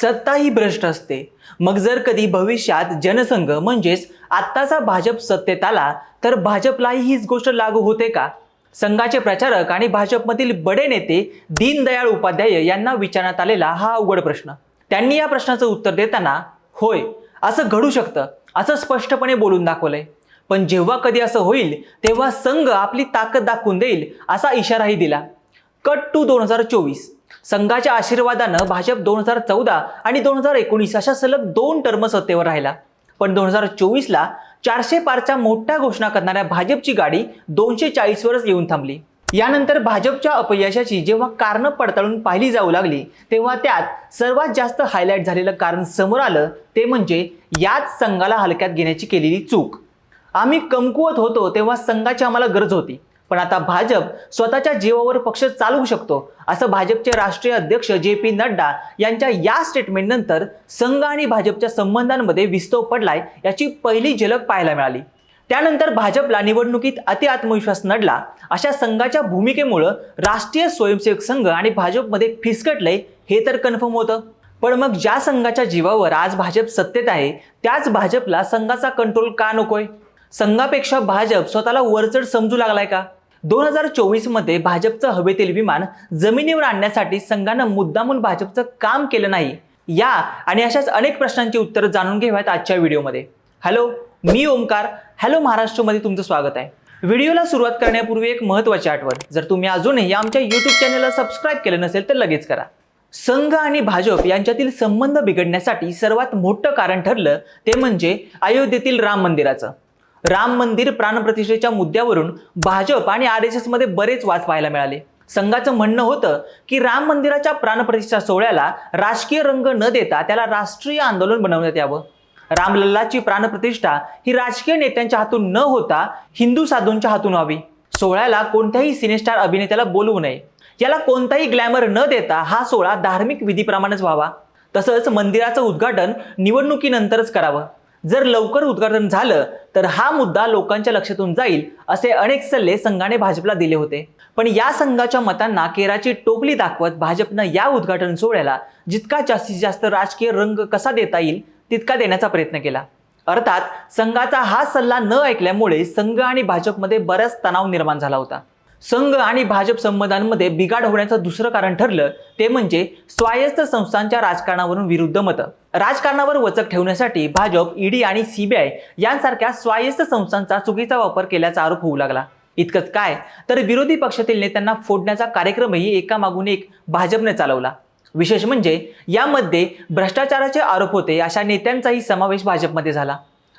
सत्ता ही भ्रष्ट असते. मग जर कधी भविष्यात जनसंघ म्हणजेच आत्ताचा भाजप सत्तेत आला तर भाजपलाही हीच गोष्ट लागू होते का? संघाचे प्रचारक आणि भाजपमधील बडे नेते दीनदयाळ उपाध्याय यांना विचारण्यात आलेला हा अवघड प्रश्न. त्यांनी या प्रश्नाचं उत्तर देताना होय असं घडू शकतं असं स्पष्टपणे बोलून दाखवलंय. पण जेव्हा कधी असं होईल तेव्हा संघ आपली ताकद दाखवून देईल असा इशाराही दिला. कट टू दोन हजार चोवीस. संघाच्या आशीर्वादानं भाजप दोन हजार चौदा आणि दोन हजार एकोणीस अशा सलग दोन टर्म सत्तेवर राहिला. पण दोन हजार चोवीसला चारशे पारच्या मोठ्या घोषणा करणाऱ्या भाजपची गाडी दोनशे चाळीसवरच येऊन थांबली. यानंतर भाजपच्या अपयशाची जेव्हा कारणं पडताळून पाहिली जाऊ लागली तेव्हा त्यात सर्वात जास्त हायलाईट झालेलं कारण समोर आलं ते म्हणजे याच संघाला हलक्यात घेण्याची केलेली चूक. आम्ही कमकुवत होतो तेव्हा संघाची आम्हाला गरज होती. पण आता भाजप स्वतःच्या जीवावर पक्ष चालवू शकतो असं भाजपचे राष्ट्रीय अध्यक्ष जे पी नड्डा यांच्या या स्टेटमेंटनंतर संघ आणि भाजपच्या संबंधांमध्ये विस्तव पडलाय याची पहिली झलक पाहायला मिळाली. त्यानंतर भाजपला निवडणुकीत अति आत्मविश्वास नडला. अशा संघाच्या भूमिकेमुळं राष्ट्रीय स्वयंसेवक संघ आणि भाजपमध्ये फिसकटलंय हे तर कन्फर्म होतं. पण मग ज्या संघाच्या जीवावर आज भाजप सत्तेत आहे त्याच भाजपला संघाचा कंट्रोल का नकोय? संघापेक्षा भाजप स्वतःला वरचढ समजू लागलाय का? दोन हजार चोवीसमध्ये भाजपचं हवेतील विमान जमिनीवर आणण्यासाठी संघानं मुद्दामून भाजपचं काम केलं नाही. या आणि अशाच अनेक प्रश्नांची उत्तरं जाणून घेऊयात आजच्या व्हिडिओमध्ये. हॅलो मी ओमकार. हॅलो महाराष्ट्रमध्ये तुमचं स्वागत आहे. व्हिडिओला सुरुवात करण्यापूर्वी एक महत्त्वाची आठवण. जर तुम्ही अजूनही आमच्या यूट्यूब चॅनलला सबस्क्राईब केलं नसेल तर लगेच करा. संघ आणि भाजप यांच्यातील संबंध बिघडण्यासाठी सर्वात मोठं कारण ठरलं ते म्हणजे अयोध्येतील राम मंदिराचं. राम मंदिर प्राणप्रतिष्ठेच्या मुद्द्यावरून भाजप आणि आर एस एसमध्ये बरेच वाद पाहायला मिळाले. संघाचं म्हणणं होतं की राम मंदिराच्या प्राणप्रतिष्ठा सोहळ्याला राजकीय रंग न देता त्याला राष्ट्रीय आंदोलन बनवण्यात यावं. रामलल्लाची प्राणप्रतिष्ठा ही राजकीय नेत्यांच्या हातून न होता हिंदू साधूंच्या हातून व्हावी. सोहळ्याला कोणत्याही सिनेस्टार अभिनेत्याला बोलवू नये. याला कोणताही ग्लॅमर न देता हा सोहळा धार्मिक विधीप्रमाणेच व्हावा. तसंच मंदिराचं उद्घाटन निवडणुकीनंतरच करावं. जर लवकर उद्घाटन झालं तर हा मुद्दा लोकांच्या लक्षातून जाईल असे अनेक सल्ले संघाने भाजपला दिले होते. पण या संघाच्या मतांना केराची टोपली दाखवत भाजपनं या उद्घाटन सोहळ्याला जितका जास्तीत जास्त राजकीय रंग कसा देता येईल तितका देण्याचा प्रयत्न केला. अर्थात संघाचा हा सल्ला न ऐकल्यामुळे संघ आणि भाजपमध्ये बराच तणाव निर्माण झाला होता. संघ आणि भाजप संबंधांमध्ये बिघाड होण्याचं दुसरं कारण ठरलं ते म्हणजे स्वायत्त संस्थांच्या राजकारणावरून विरुद्ध मतं. राजकारणावर वचक ठेवण्यासाठी भाजप ईडी आणि सीबीआय यांसारख्या स्वायत्त संस्थांचा चुकीचा वापर केल्याचा आरोप होऊ लागला. इतकंच काय? तर विरोधी पक्षातील नेत्यांना फोडण्याचा कार्यक्रमही एकामागून एक भाजपने चालवला. विशेष म्हणजे यामध्ये भ्रष्टाचाराचे आरोप होते अशा नेत्यांचाही समावेश भाजपमध्ये झाला.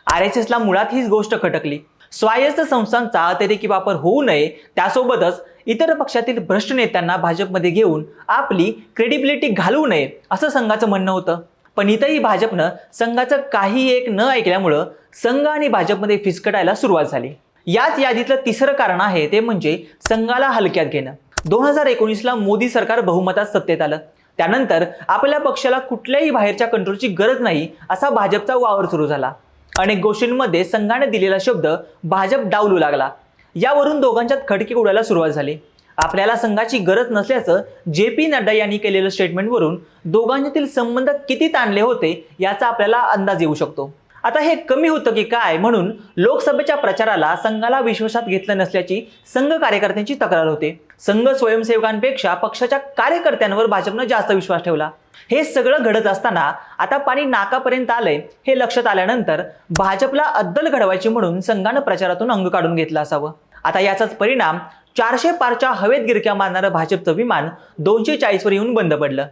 आर एस एसला मुळात हीच गोष्ट खटकली. स्वायत्त संस्थांचा अतिरेकी वापर होऊ नये. त्यासोबतच इतर पक्षातील भ्रष्ट नेत्यांना भाजपमध्ये घेऊन आपली क्रेडिबिलिटी घालवू नये असं संघाचं म्हणणं होतं. पण इथंही भाजपनं संघाचं काही एक न ऐकल्यामुळं संघ आणि भाजपमध्ये फिसकटायला सुरुवात झाली. याच यादीतलं तिसरं कारण आहे ते म्हणजे संघाला हलक्यात घेणं. दोन हजार एकोणीसला मोदी सरकार बहुमतात सत्तेत आलं. त्यानंतर आपल्या पक्षाला कुठल्याही बाहेरच्या कंट्रोलची गरज नाही असा भाजपचा वावर सुरू झाला. अनेक गोष्टींमध्ये संघाने दिलेला शब्द भाजप डावलू लागला. यावरून दोघांच्यात खडकी उडायला सुरुवात झाली. आपल्याला संघाची गरज नसल्याचं जे पी नड्डा यांनी केलेलं स्टेटमेंटवरून दोघांच्यातील संबंध किती ताणले होते याचा आपल्याला अंदाज येऊ शकतो. आता हे कमी होतं की काय म्हणून लोकसभेच्या प्रचाराला संघाला विश्वासात घेतलं नसल्याची संघ कार्यकर्त्यांची तक्रार होते. संघ स्वयंसेवकांपेक्षा पक्षाच्या कार्यकर्त्यांवर भाजपनं जास्त विश्वास ठेवला. हे सगळं घडत असताना आता पाणी नाकापर्यंत आलंय हे लक्षात आल्यानंतर भाजपला अद्दल घडवायची म्हणून संघानं प्रचारातून अंग काढून घेतलं असावं. आता याचाच परिणाम चारशे पारच्या हवेत गिरक्या मारणारं भाजपचं विमान दोनशे चाळीसवर येऊन बंद पडलं.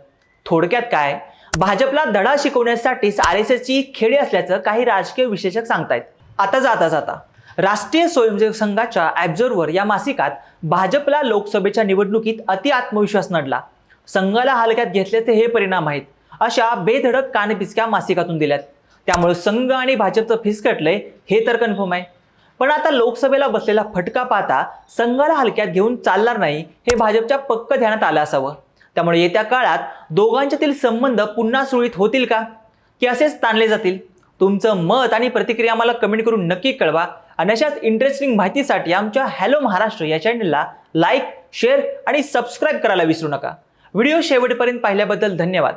थोडक्यात काय? भाजपला धडा शिकवण्यासाठीच आर एस एसची खेळी असल्याचं काही राजकीय विश्लेषक सांगतायत. आता जाता जाता. राष्ट्रीय स्वयंसेवक संघाच्या ॲब्झर्वर या मासिकात भाजपला लोकसभेच्या निवडणुकीत अति आत्मविश्वास नडला. संघाला हलक्यात घेतल्याचे हे परिणाम आहेत अशा बेधडक कानपिचक्या मासिकातून दिल्यात. त्यामुळे संघ आणि भाजपचं फिसकटलंय हे तर कन्फर्म आहे. पण आता लोकसभेला बसलेला फटका पाहता संघाला हलक्यात घेऊन चालणार नाही हे भाजपच्या पक्क ध्यानात आलं असावं. त्यामुळे येत्या काळात दोघांच्यातील संबंध पुन्हा सुरळीत होतील का? की असेच ताणले जातील? तुमचं मत आणि प्रतिक्रिया मला कमेंट करून नक्की कळवा. आणि अशाच इंटरेस्टिंग माहितीसाठी आमच्या हॅलो महाराष्ट्र या चॅनलला लाईक शेअर आणि सबस्क्राईब करायला विसरू नका. व्हिडिओ शेवटपर्यंत पाहिल्याबद्दल धन्यवाद.